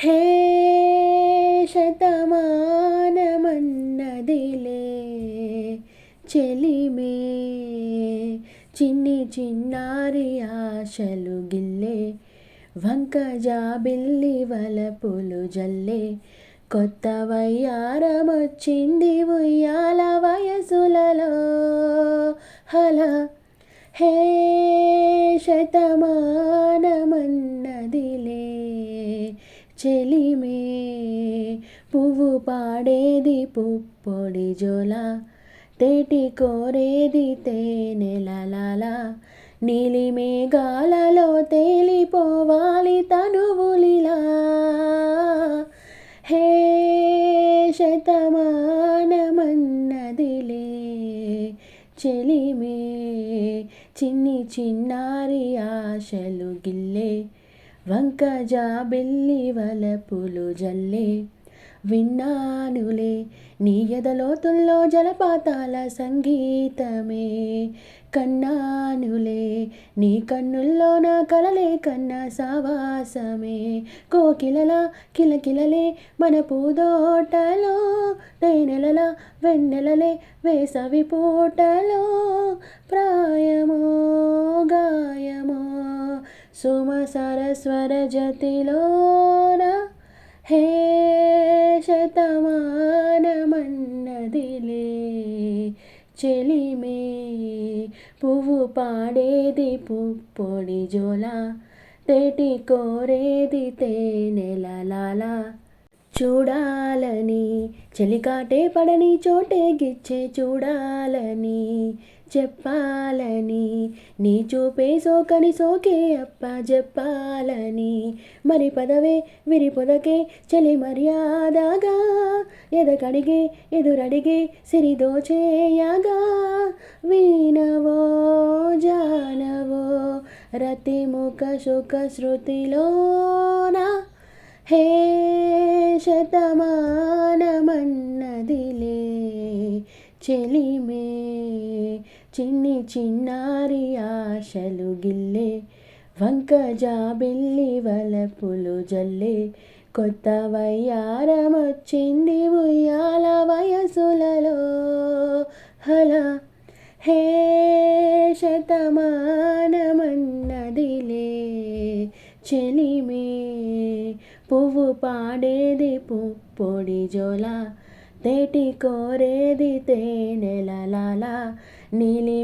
హే శతమానమన్నదిలే చెలిమే చిన్ని చిన్నారి ఆశలు గిల్లే వంక జాబిల్లి వలపులు జల్లే కొత్త వయ్యారమొచ్చింది ఉయ్యాల వయసులలో. హల హే శతమా చెలిమే. పువ్వు పాడేది పుప్పొడి జోల తేటి కోరేది తేనెలలా నీలి మేఘాలలో తేలిపోవాలి తనువులిలా హే శతమానమన్నదిలే చెలిమే. చిన్ని చిన్నారి ఆశలు గిల్లే వంకజా బిల్లి వలపులు జల్లే. విన్నానులే నీ ఎదలోతుల్లో జలపాతాల సంగీతమే. కన్నానులే నీ కన్నుల్లో నా కలలే కన్న సావాసమే. కోకిలల కిలకిలలే మన పూదోటలో తేనెలల వెన్నెలలే వేసవి పూటలో. ప్రాయమో గాయమో సుమసా స్వరజతిలోన హే శతమానమన్నదిలే. చెలిమే పువ్వు పాడేది పుప్పొడి జోల తేటి కోరేది తేనెలలాల చూడాలని చెలికాటే పడని చోటే గిచ్చే చూడాలని చెప్పాలని. నీ చూపే సోకని సోకే అప్ప చెప్పాలని. మరి పదవే విరి పొదకే చలి మర్యాదగా. ఎదకడిగే ఎదురడిగే సిరిదోచేయగా వీణవో జానవో రతిముఖ సుఖ శృతిలోనా? హే శతమానమన్నదిలే. చెలిమే చిన్ని చిన్నారి ఆశలు గిల్లే వంక జాబిల్లి వలపులు జల్లే. కొత్త వయ్యారమొచ్చింది ఉయ్యాల వయసులలో. హల హే శతమానమన్నదిలే. చెలిమే పువ్వు పాడేది పుప్పొడి జోలా తేటి కోరేది తేనెలలాల నీలి